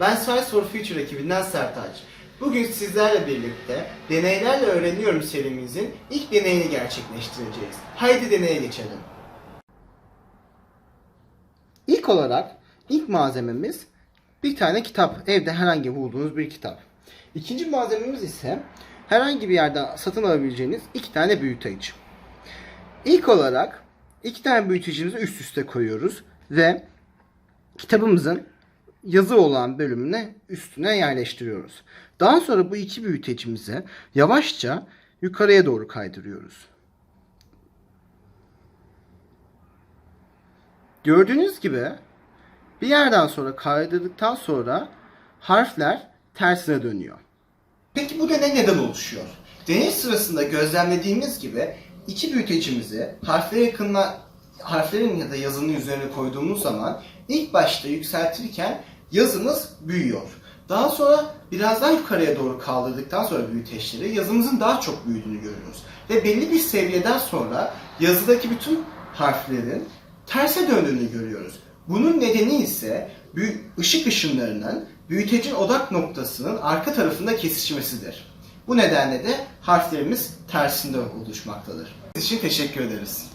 Ben Science for Future ekibinden Sertaç. Bugün sizlerle birlikte Deneylerle Öğreniyorum serimizin ilk deneyini gerçekleştireceğiz. Haydi deneye geçelim. İlk olarak ilk malzememiz bir tane kitap. Evde herhangi bulduğunuz bir kitap. İkinci malzememiz ise herhangi bir yerden satın alabileceğiniz iki tane büyüteç. İlk olarak iki tane büyütecimizi üst üste koyuyoruz ve kitabımızın yazı olan bölümüne üstüne yerleştiriyoruz. Daha sonra bu iki büyütecimizi yavaşça yukarıya doğru kaydırıyoruz. Gördüğünüz gibi bir yerden sonra kaydırdıktan sonra harfler tersine dönüyor. Peki bu deney neden oluşuyor? Deney sırasında gözlemlediğimiz gibi iki büyütecimizi harflere yakınla harflerin ya da yazının üzerine koyduğumuz zaman ilk başta yükseltirken yazımız büyüyor. Daha sonra biraz daha yukarıya doğru kaldırdıktan sonra büyüteçleri yazımızın daha çok büyüdüğünü görüyoruz. Ve belli bir seviyeden sonra yazıdaki bütün harflerin terse döndüğünü görüyoruz. Bunun nedeni ise ışık ışınlarının büyütecin odak noktasının arka tarafında kesişmesidir. Bu nedenle de harflerimiz tersinde oluşmaktadır. Sizin için teşekkür ederiz.